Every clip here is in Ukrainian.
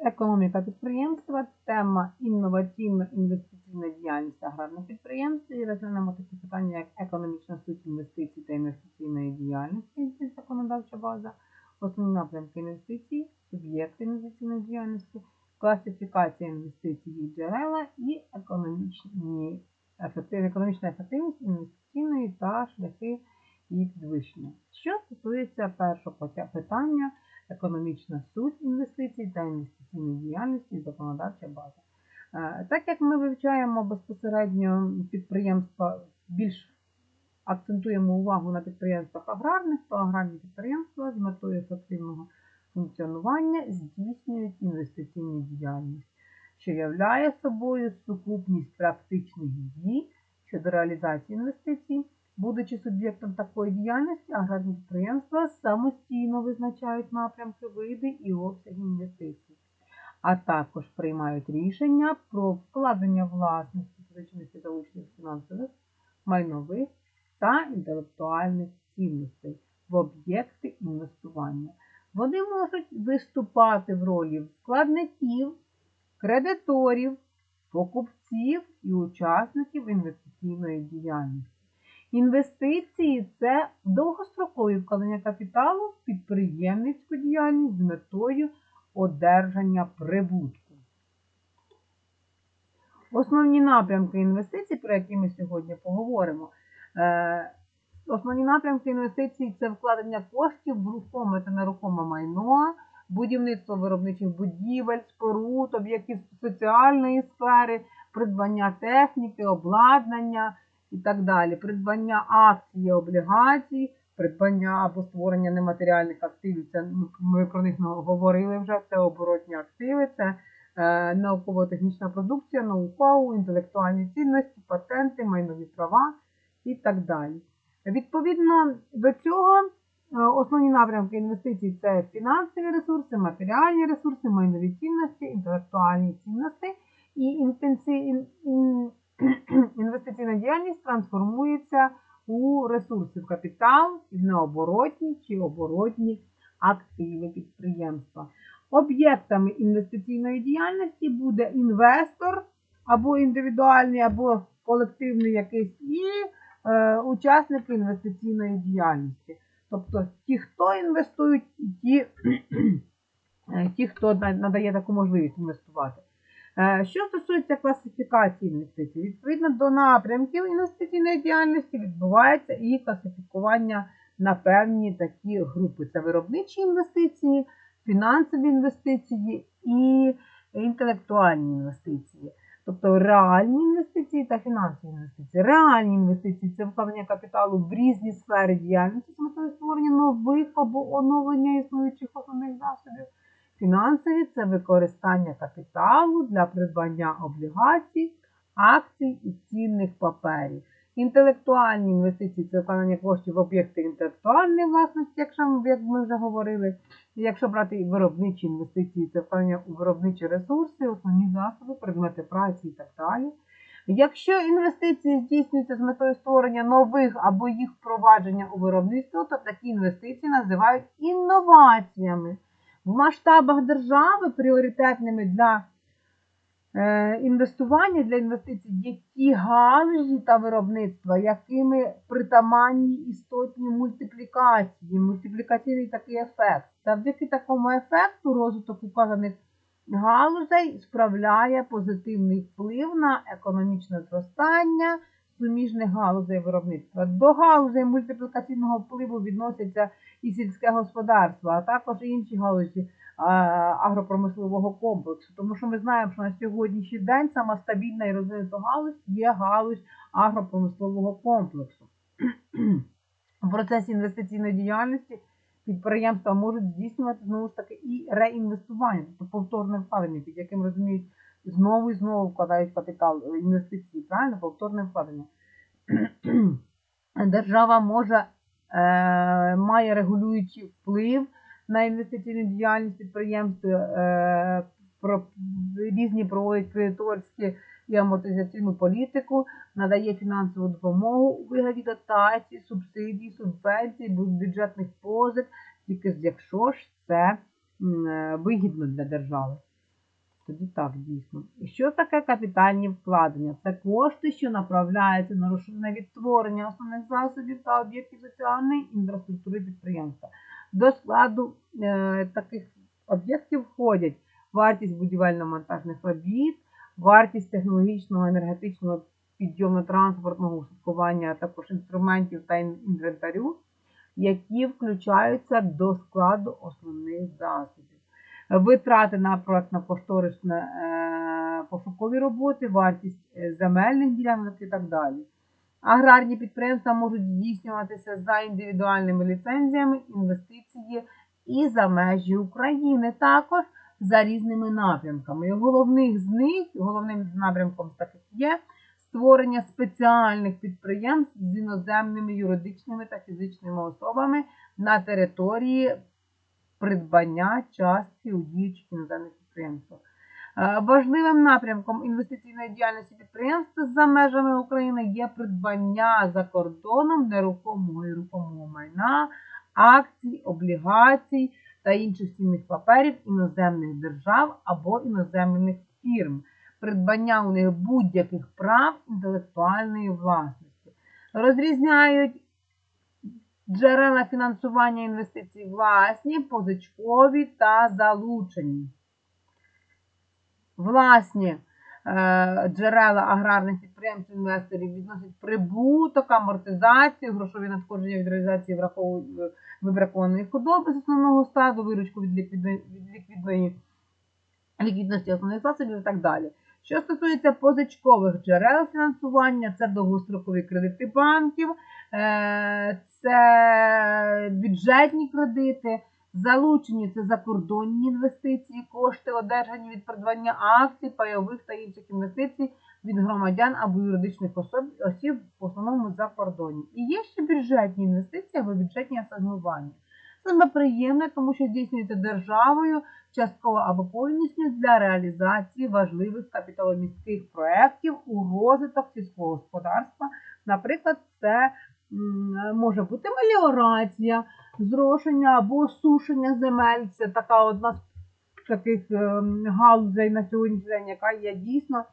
Економіка підприємства, тема інноваційно-інвестиційна діяльність аграрних підприємств. І розглянемо такі питання, як економічна суть інвестицій та інвестиційної діяльності, законодавча база, основні напрямки інвестицій, суб'єкти інвестиційної діяльності, класифікація інвестицій і джерела і економічні, ефектив, економічна ефективність інвестиційної та шляхи її підвищення. Що стосується першого питання економічна суть інвестицій та інвестиційної діяльності законодавча база. Е, Так як ми вивчаємо безпосередньо підприємства, більш акцентуємо увагу на підприємствах аграрних, то аграрні підприємства з метою ефективного функціонування здійснюють інвестиційну діяльність, що являє собою сукупність практичних дій щодо реалізації інвестицій. Будучи суб'єктом такої діяльності, аграрні підприємства самостійно визначають напрямки, види і обсяги інвестицій, а також приймають рішення про вкладення власності фізичних залучених фінансових, майнових та інтелектуальних цінностей в об'єкти інвестування. Вони можуть виступати в ролі вкладників, кредиторів, покупців і учасників інвестиційної діяльності. Інвестиції це довгострокові вкладення капіталу в підприємницьку діяльність з метою одержання прибутку. Основні напрямки інвестицій, про які ми сьогодні поговоримо. Е, Основні напрямки інвестицій це вкладення коштів в рухоме та нерухоме майно, будівництво виробничих будівель, споруд, об'єктів соціальної сфери, придбання техніки, обладнання і так далі. Придбання акцій, і облігацій, придбання або створення нематеріальних активів. Це ну, ми про них говорили вже. Це оборотні активи, це е, науково-технічна продукція, ноу-хау, інтелектуальні цінності, патенти, майнові права і так далі. Відповідно до цього, е, основні напрямки інвестицій це фінансові ресурси, матеріальні ресурси, майнові цінності, інтелектуальні цінності і інтенсив інвестиційна діяльність трансформується у ресурси в капітал, необоротні чи оборотні активи підприємства. Об'єктами інвестиційної діяльності буде інвестор або індивідуальний, або колективний якийсь і е, учасники інвестиційної діяльності. Тобто ті, хто інвестують, і ті, ті, хто надає таку можливість інвестувати. Е, що стосується класифікації інвестицій, відповідно до напрямків інвестиційної діяльності відбувається і класифікування на певні такі групи. Це виробничі інвестиції, фінансові інвестиції і інтелектуальні інвестиції. Тобто реальні інвестиції та фінансові інвестиції. Реальні інвестиції це вкладення капіталу в різні сфери діяльності з створення нових або оновлення існуючих основних засобів. Фінансові це використання капіталу для придбання облігацій, акцій і цінних паперів. Інтелектуальні інвестиції це вкладення коштів в об'єкти інтелектуальної власності, якщо як ми вже говорили. Якщо брати виробничі інвестиції, це вкладення у виробничі ресурси, основні засоби, предмети праці і так далі. Якщо інвестиції здійснюються з метою створення нових або їх впровадження у виробництво, то такі інвестиції називають інноваціями. В масштабах держави пріоритетними для е, інвестування для інвестицій є ті галузі та виробництва, якими притаманні істотні мультиплікації, мультиплікаційний такий ефект. Завдяки такому ефекту розвиток указаних галузей справляє позитивний вплив на економічне зростання суміжних галузей виробництва. До галузей мультиплікаційного впливу відносяться і сільське господарство, а також інші галузі агропромислового комплексу. Тому що ми знаємо, що на сьогоднішній день сама стабільна і розвинута галузь є галузь агропромислового комплексу. У процесі інвестиційної діяльності підприємства можуть здійснювати знову ж таки і реінвестування, тобто повторне вкладення, під яким розуміють, знову і знову вкладають капітал е, інвестиції, правильно, повторне вкладення. Держава може Е, має регулюючий вплив на інвестиційну діяльність підприємств, е, про, різні проводять кредиторські і амортизаційну політику, надає фінансову допомогу у вигляді дотацій, субсидій, субвенцій, бюджетних позик, тільки якщо ж це е, вигідно для держави. Тоді так, дійсно. І Що таке капітальні вкладення? Це кошти, що направляються на розширене відтворення основних засобів та об'єктів соціальної інфраструктури підприємства. До складу е, таких об'єктів входять вартість будівельно-монтажних робіт, вартість технологічного енергетичного підйомно-транспортного устаткування, а також інструментів та інвентарю, які включаються до складу основних засобів. Витрати на проектно-кошторисне е, пошукові роботи, вартість е, земельних ділянок і так далі. Аграрні підприємства можуть здійснюватися за індивідуальними ліцензіями, інвестиції і за межі України, також за різними напрямками. Головних з них, головним напрямком таких є створення спеціальних підприємств з іноземними юридичними та фізичними особами на території придбання частки у діючих іноземних підприємствах. Е, Важливим напрямком інвестиційної діяльності підприємств за межами України є придбання за кордоном нерухомого і рухомого майна, акцій, облігацій та інших цінних паперів іноземних держав або іноземних фірм, придбання у них будь-яких прав інтелектуальної власності. Розрізняють джерела фінансування інвестицій власні, позичкові та залучені. Власні е, джерела аграрних підприємств інвесторів відносять прибуток, амортизацію, грошові надходження від реалізації е, вибракованої худоби з основного стаду, виручку від ліквідної, від ліквідної ліквідності основних засобів і так далі. Що стосується позичкових джерел фінансування, це довгострокові кредити банків, це бюджетні кредити, залучені це закордонні інвестиції, кошти, одержані від придбання акцій, пайових та інших інвестицій від громадян або юридичних осіб, в основному за кордоні. І є ще бюджетні інвестиції або бюджетні асигнування. Саме приємне, тому що здійснюється державою частково або повністю для реалізації важливих капіталомістких проєктів у розвиток сільського господарства. Наприклад, це може бути меліорація, зрошення або осушення земель. Це така одна з таких ем, галузей на сьогоднішній день, яка є дійсно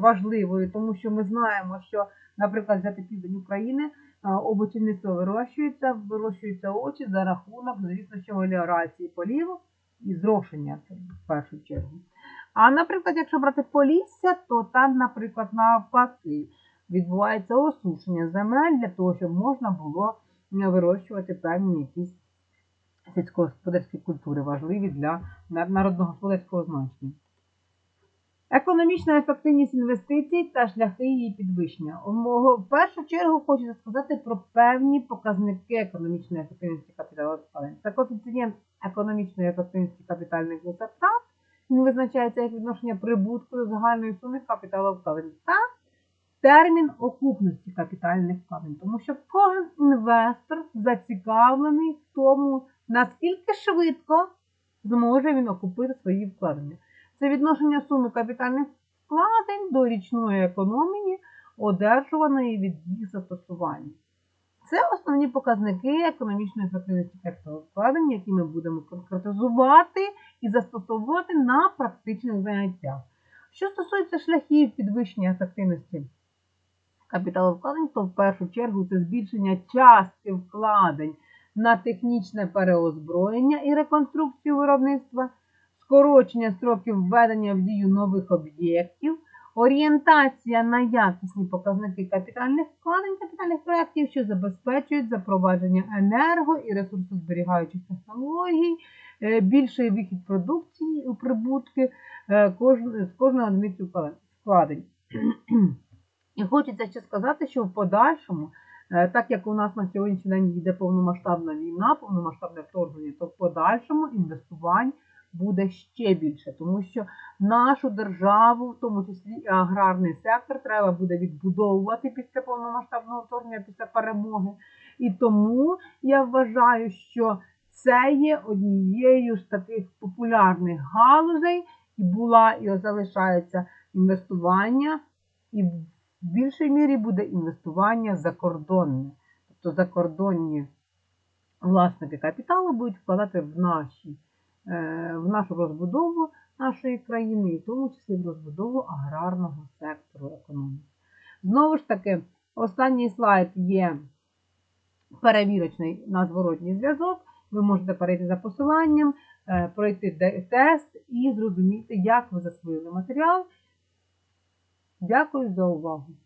важливою, тому що ми знаємо, що, наприклад, взяти південь України. е, Овочівництво вирощується, вирощуються овочі за рахунок, звісно, що меліорації полів і зрошення в першу чергу. А наприклад, якщо брати Полісся, то там, наприклад, навпаки, відбувається осушення земель для того, щоб можна було вирощувати певні якісь сільськогосподарські культури, важливі для на- народногосподарського значення. Економічна ефективність інвестицій та шляхи її підвищення. В першу чергу хочу сказати про певні показники економічної ефективності капіталовкладень. Це коефіцієнт економічної ефективності капітальних витрат. Він визначається як відношення прибутку до загальної суми капіталовкладень та термін окупності капітальних вкладень. Тому що кожен інвестор зацікавлений в тому, наскільки швидко зможе він окупити свої вкладення. Це відношення суми капітальних вкладень до річної економії, одержуваної від їх застосування. Це основні показники економічної ефективності капіталовкладень, які ми будемо конкретизувати і застосовувати на практичних заняттях. Що стосується шляхів підвищення ефективності капіталовкладень, то в першу чергу це збільшення частки вкладень на технічне переозброєння і реконструкцію виробництва, скорочення строків введення в дію нових об'єктів, орієнтація на якісні показники капітальних вкладень капітальних проєктів, що забезпечують запровадження енерго і ресурсозберігаючих технологій, е, більший вихід продукції у прибутки е, з одиниці вкладень- вкладень. І хочеться ще сказати, що в подальшому, е, так як у нас на сьогоднішній день йде повномасштабна війна, повномасштабне вторгнення, то в подальшому інвестувань буде ще більше, тому що нашу державу, в тому числі аграрний сектор, треба буде відбудовувати після повномасштабного вторгнення, після перемоги. І тому я вважаю, що це є однією з таких популярних галузей, і була і залишається інвестування, і в більшій мірі буде інвестування закордонне. Тобто закордонні власники капіталу будуть вкладати в наші е, в нашу розбудову нашої країни, і в тому числі в розбудову аграрного сектору економіки. Знову ж таки, останній слайд є перевірочний на зворотній зв'язок. Ви можете перейти за посиланням, е, пройти тест і зрозуміти, як ви засвоїли матеріал. Дякую за увагу!